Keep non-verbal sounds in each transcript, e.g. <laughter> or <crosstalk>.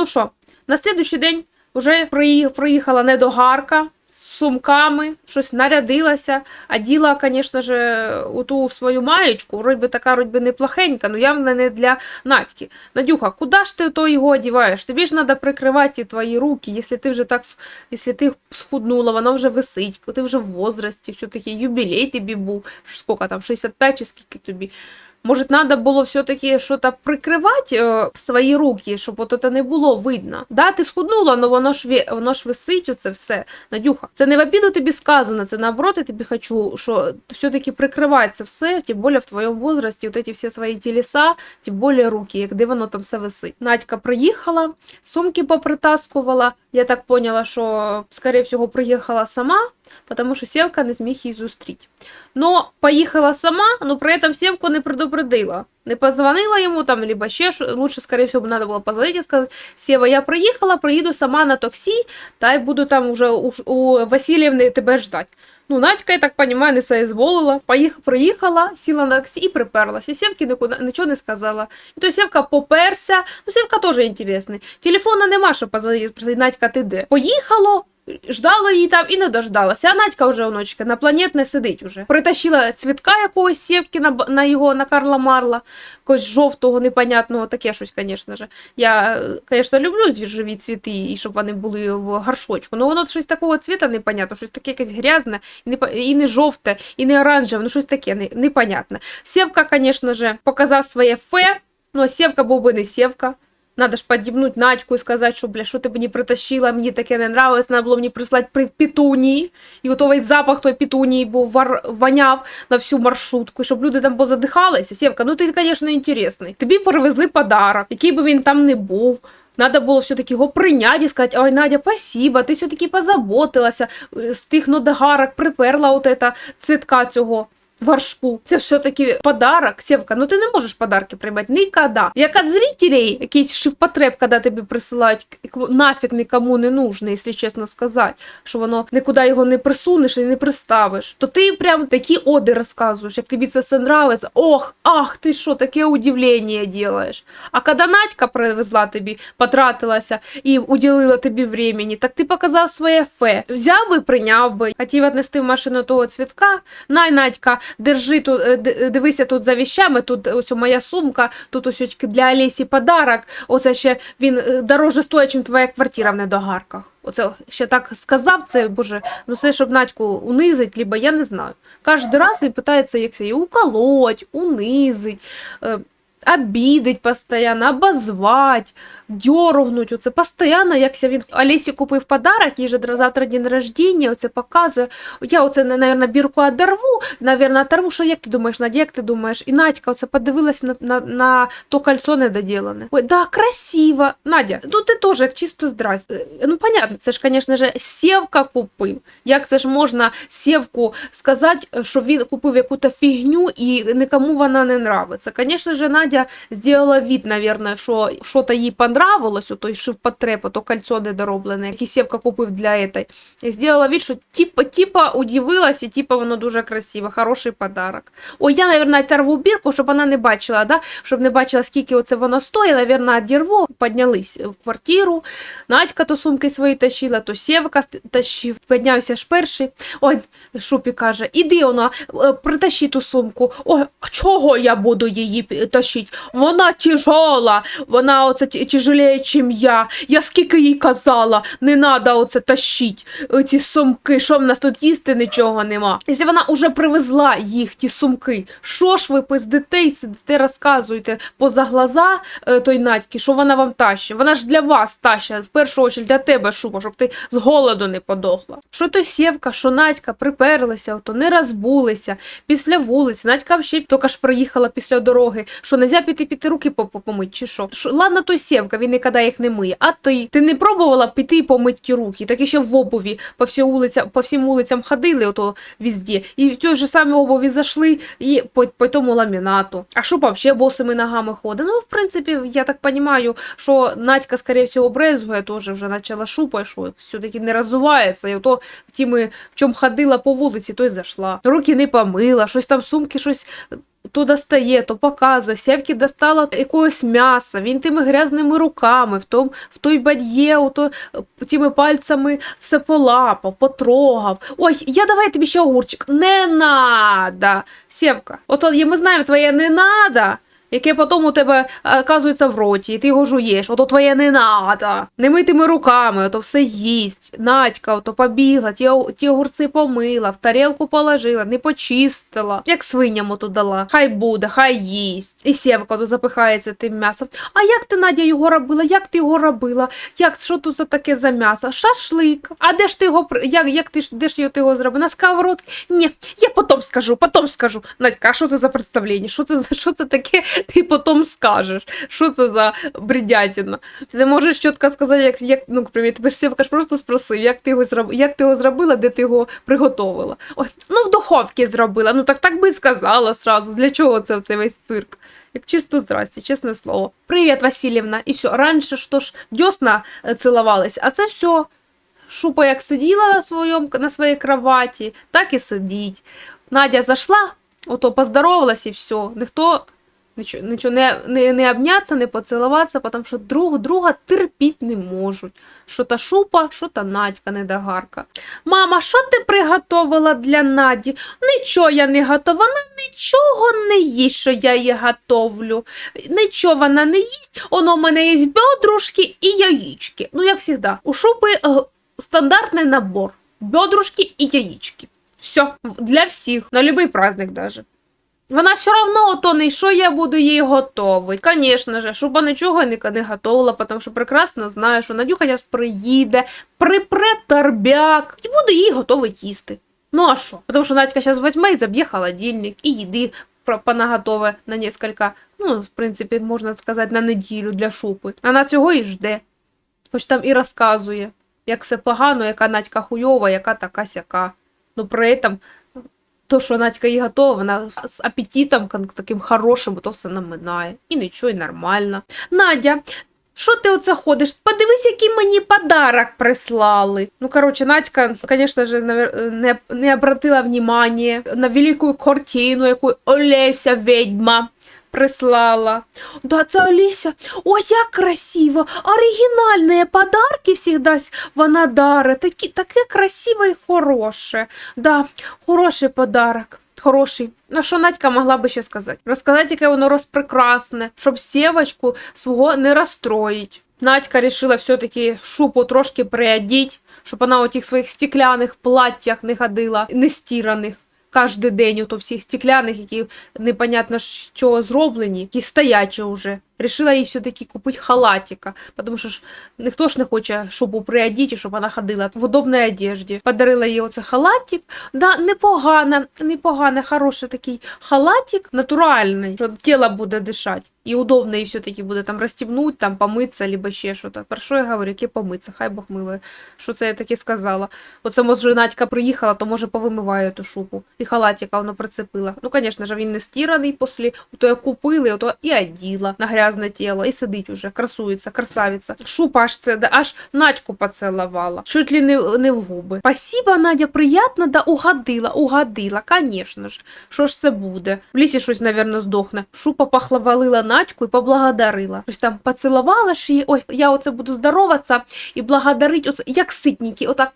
Ну що, на слідуючий день вже приїхала недогарка з сумками, щось нарядилася, а діла, звісно ж, у ту свою маєчку, вроді би така, вроді би неплохенька, ну явно не для Надьки. Надюха, куди ж ти то його одіваєш? Тобі ж треба прикривати твої руки, якщо ти вже так, якщо ти схуднула, вона вже висить, ти вже в возрасті, все-таки юбілей тобі був, скільки там, 65 чи скільки тобі. Може, треба було все-таки щось прикривати е, свої руки, щоб от це не було видно. Да, ти схуднула, але воно ж воно ж висить, оце все. Надюха, це не в обіду тобі сказано, це наоборот, я тобі хочу, що все-таки прикривати це все, тим більше в твоєму возрасті, от ці всі свої тілеса, тим більше руки, як де воно там все висить. Надька приїхала, сумки попритаскувала. Я так поняла, що, скоріше всього, приїхала сама, тому що Сєвка не зміг її зустріти. Но поїхала сама, но при этом Сєвку не предупредила. Не позвонила йому там, либо ще. Лучше, скорее всего, надо було позвонити і сказати, Сєва, я приїхала, приїду сама на таксі, та й буду там уже у, у Васильівни тебе ждать. Ну, Надька, я так понимаю, не соизволила. Поїхала, приїхала, сіла на таксі і приперлася. Сівки нікуди, нічого не сказала. І то сівка поперся. Ну, сівка теж інтересний. Телефона нема, щоб позвонити, спросити, Надька, ти де? Поїхало, Ждала її там і не дождалася. А Надька вже оночка на планетне сидить уже. Притащила цвітка якогось сєвки на, на його на Карла Марла, якогось жовтого, непонятного, таке щось, звісно. Я, звісно, люблю живі цвіти, і щоб вони були в горшочку. Ну воно щось такого цвіта непонятно, щось таке якесь грязне, і не, і не жовте, і не оранжеве, ну щось таке не- непонятне. Сєвка, звісно показав своє фе, ну Сєвка був би не Сєвка. Надо ж подібнуть Надьку і сказати, що, бля, що ти мені притащила, мені таке не нравилось, треба було мені прислати при петунії. І от весь запах той петунії був вар... воняв на всю маршрутку, щоб люди там позадихалися. Сєвка, ну ти, звісно, інтересний. Тобі привезли подарок, який би він там не був. Надо було все-таки його прийняти і сказати, ой, Надя, спасибо, ти все-таки позаботилася, з тих нодогарок приперла от ета цвітка цього варшку. Це все-таки подарок. Сєвка, ну ти не можеш подарки приймати ніколи. Як від зрителей, якийсь шифпотреб, коли тобі присилають, нафіг нікому не нужно, якщо чесно сказати, що воно нікуди його не присунеш і не приставиш, то ти прям такі оди розказуєш, як тобі це все нравиться. Ох, ах, ти що, таке удивлення делаєш. А коли Надька привезла тобі, потратилася і уділила тобі времени, так ти показав своє фе. Взяв би, прийняв би, хотів віднести в машину того цвітка, най, Надька, держи тут, е, дивися тут за віщами, тут ось моя сумка, тут ось для Олесі подарок. Оце ще він е, дороже стоїть, ніж твоя квартира в недогарках. Оце ще так сказав, це, боже, ну все, щоб Надьку унизить, либо я не знаю. Кожен раз він питається, як її уколоть, унизить, е, обідить постоянно, обозвать, дьоргнуть. Оце постійно, якся він Олесі купив подарок, їй же завтра день рождення, оце показує. Я оце, наверное, бірку оторву, наверное, оторву, що як ти думаєш, Надя, як ти думаєш? І Надька оце подивилась на, на, на то кольцо недоділене. Ой, да, красиво. Надя, ну ти теж як чисто здрасте. Ну, понятно, це ж, звісно ж, Сєвка купив. Як це ж можна Сєвку сказати, що він купив якусь фігню і нікому вона не нравиться? Звісно ж, Надя зробила від, наверное, що що-то їй понравилось, той шивпотреб, то кольцо недороблене, яке Сєвка купив для этой. Зробила від, що типа, типа удивилась, і типа воно дуже красиво, хороший подарок. Ой, я, наверное, оторву бірку, щоб вона не бачила, да? щоб не бачила, скільки оце воно стоїть, наверное, одірву. Піднялись в квартиру, Надька то сумки свої тащила, то Сєвка тащив, піднявся ж перший. Ой, Шупі каже, іди вона, е, притащи ту сумку. Ой, чого я буду її пі- тащити? Вона тяжола, вона оце тяжелее, чим я. Я скільки їй казала, не треба оце тащить, ці сумки, що в нас тут їсти нічого нема. Якщо вона вже привезла їх, ті сумки, що ж ви пиздите і сидите, розказуєте поза глаза е, той Надьки, що вона вам тащить? Вона ж для вас тащить, в першу чергу для тебе шуба, щоб ти з голоду не подохла. Що то Сєвка, що Надька приперлися, ото не розбулися після вулиці. Надька взагалі тільки ж приїхала після дороги, що нельзя піти піти руки по- по- помить, чи що? Що, Ладно, той Сєвка, він ніколи їх не миє. А ти? Ти не пробувала піти і помити руки? Так і ще в обуві по всій вулиця, по всім вулицям ходили, ото везде. І в той же самій обуві зайшли і по, по тому ламінату. А що взагалі босими ногами ходить? Ну, в принципі, я так розумію, що Надька, скоріше всього, брезгує, теж вже почала шупати, що все-таки не розувається. І ото тими, в чому ходила по вулиці, то й зайшла. Руки не помила, щось там сумки, щось то достає, то показує. Сєвки достала якогось м'яса, він тими грязними руками, в, том, в той бад'є, ото, е, тими пальцями все полапав, потрогав. Ой, я давай тобі ще огурчик. Не надо. Сєвка, от, от ми знаємо твоє не надо. Яке потім у тебе е, оказується в роті, і ти його жуєш, ото твоє не надо. Не митими руками, ото все їсть. Надька ото побігла, ті, ті огурці помила, в тарілку положила, не почистила, як свиням ото дала. Хай буде, хай їсть. І сєвка ото запихається тим м'ясом. А як ти, Надя, його робила? Як ти його робила? Як що тут за таке за м'ясо? Шашлик. А де ж ти його як, як ти де ж ти його зробив? На сковородці? Ні, я потім скажу, потім скажу. Надька, що це за представлення? Що це що це таке? <laughs> Ти потім скажеш. Що це за бредятина? Ти не можеш чітко сказати, як, як ну, наприклад, тебе ж просто спросив, як ти його зроб... як ти його зробила, де ти його приготовила. Ой, ну в духовці зробила. Ну так так би і сказала сразу. Для чого це цей весь цирк? Як чисто здрасте, чесне слово. Привіт, Васильівна. І все. Раніше що ж дьосна е, цілувались, а це все. Шупа як сиділа на, своєму, на своїй кроваті, так і сидіть. Надя зайшла, ото поздоровалась і все. Ніхто не, не, не обняться, не поцілуватися, тому що друг друга терпіть не можуть. Що та шупа, що та Надька недогарка. Мама, що ти приготовила для Наді? Нічого я не готова, вона нічого не їсть, що я її готовлю. Нічого вона не їсть, воно в мене є бедрушки і яєчки. Ну, як завжди, у шупи е, стандартний набор. Бедрушки і яєчки. Все, для всіх, на будь-який праздник даже. Вона все равно ото не що я буду їй готовить. Звісно ж, щоб нічого не, готовила, тому що прекрасно знаю, що Надюха зараз приїде, припре торбяк і буде їй готовить їсти. Ну а що? Тому що Надька зараз візьме і заб'є холодильник і їди понаготове на несколько, ну, в принципі, можна сказати, на неділю для шупи. Вона цього і жде. Хоч там і розказує, як все погано, яка Надька хуйова, яка така сяка. Ну, при этом то, що Надька їй готова, вона з апетитом таким хорошим, то все наминає. І нічого, і нормально. Надя, що ти оце ходиш? Подивись, який мені подарок прислали. Ну, коротше, Надька, звісно ж, не, не обратила внимання на велику картину, яку Олеся ведьма прислала. Да, це Олеся. Ой, як красиво! Оригінальні подарки всегда с- вона дарить. Такі, таке красиве і хороше. Да, хороший подарок. Хороший. Ну, що Надька могла би ще сказати? Розказати, яке воно розпрекрасне, щоб сєвочку свого не розстроїть. Надька решила все-таки шупу трошки приодіть, щоб вона у тих своїх стекляних платтях не ходила, не стіраних. Кожен день ото всіх стекляних, які непонятно що зроблені, які стоячі вже. Рішила їй все-таки купити халатика, тому що ж ніхто ж не хоче шубу приодіти, щоб вона ходила в удобній одежді. Подарила їй оце халатик. Да, непогано, непогано, хороший такий халатик, натуральний, що тіло буде дишати. І удобно їй все-таки буде там розстібнути, там помитися, либо ще щось. Про що я говорю, яке помитися, хай Бог милує. Що це я таке сказала? Оце може Надька приїхала, то може повимиває ту шубу. І халатика воно прицепила. Ну, звісно ж, він не стіраний після, то я купили, ото і оділа на грязне тіло, і сидить уже, красується, красавиця. Шупа аж це, аж Надьку поцілувала. Чуть ли не, не в губи. Спасибо, Надя, приятно, да угодила, угодила, звісно ж. Що ж це буде? В лісі щось, напевно, здохне. Шупа похвалила Надьку і поблагодарила. Щось там поцілувала ж її, ой, я оце буду здороватися і благодарить, оце, як ситники, отак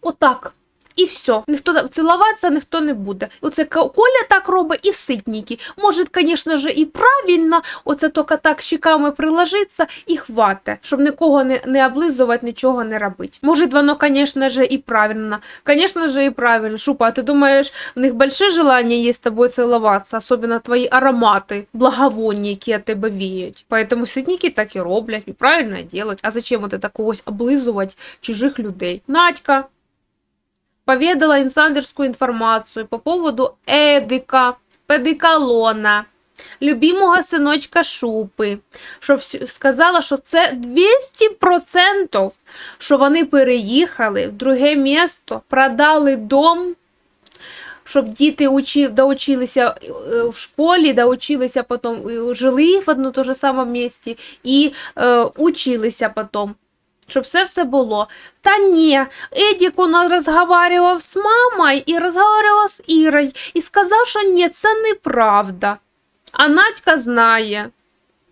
Отак. І все. Ніхто цілуватися ніхто не буде. Оце Коля так робить і ситники. Може, звісно ж, і правильно, оце тільки так щеками приложиться і хвате, щоб нікого не, не облизувати, нічого не робити. Може, воно, звісно ж, і правильно. Звісно ж, і правильно. Шупа, а ти думаєш, в них большое желание є з тобою цілуватися, особливо твої аромати, благовоння, які від тебе віють. Поэтому ситники так і роблять, і правильно делать. А зачем от так ось облизувати чужих людей? Надька, поведала инсайдерскую информацию по поводу Едика, педикалона, любимого синочка Шупи, що сказала, що це 200%, що вони переїхали в друге місто, продали дом, щоб діти учи, доучилися е, в школі, доучилися потім, е, жили в одному то же самому місті і е, училися потім. Щоб все все було. Та ні, Едік у нас розговаривав з мамою і розговаривав з Ірою і сказав, що ні, це неправда. А Надька знає,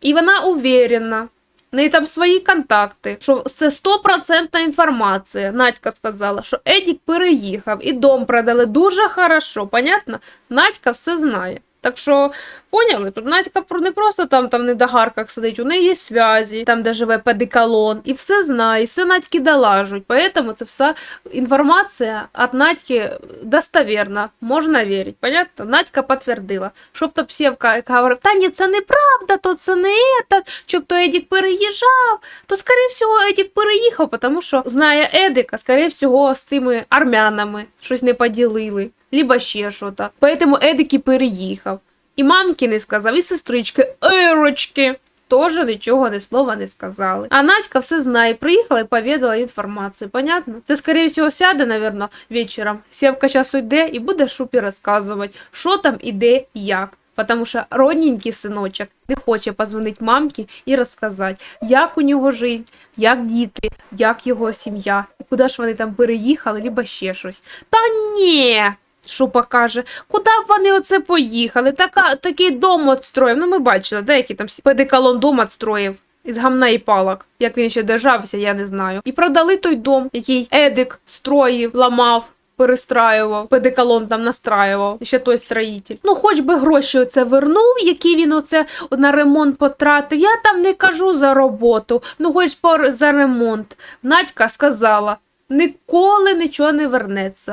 і вона уверена. В неї там свої контакти, що це стопроцентна інформація. Надька сказала, що Едік переїхав і дом продали дуже хорошо. Понятно? Надька все знає. Так що, поняли, тут Надька не просто там, там в недогарках сидить, у неї є зв'язі, там, де живе педикалон, і все знає, і все Надьки долажуть. Поэтому це вся інформація від Надьки достовірна, можна вірити. Понятно? Надька підтвердила. Щоб то Псевка говорив, та ні, це неправда, то це не этот, щоб то Едік переїжджав, то, скоріше всього, Едік переїхав, тому що знає Едика, скоріше всього, з тими армянами щось не поділили, либо ще щось. Поэтому Едик і переїхав. І мамки не сказав, і сестрички, Ірочки. Теж нічого ні слова не сказали. А Надька все знає, приїхала і повідала інформацію. Понятно? Це, скоріше всього, сяде, напевно, вечором. Сєвка час уйде і буде шупі розказувати, що там іде, як. Потому що родненький синочок не хоче позвонити мамці і розказати, як у нього життя, як діти, як його сім'я, і куди ж вони там переїхали, либо ще щось. Та ні. Шупа каже, куди б вони оце поїхали? Така, такий дом отстроїв. Ну, ми бачили, деякий там педикалон дом отстроїв. Із гамна і палок, як він ще держався, я не знаю. І продали той дом, який Едик строїв, ламав, перестраював, педикалон там настраював, ще той строїтель. Ну, хоч би гроші оце вернув, які він оце на ремонт потратив. Я там не кажу за роботу, ну хоч за ремонт. Надька сказала. Ніколи нічого не вернеться.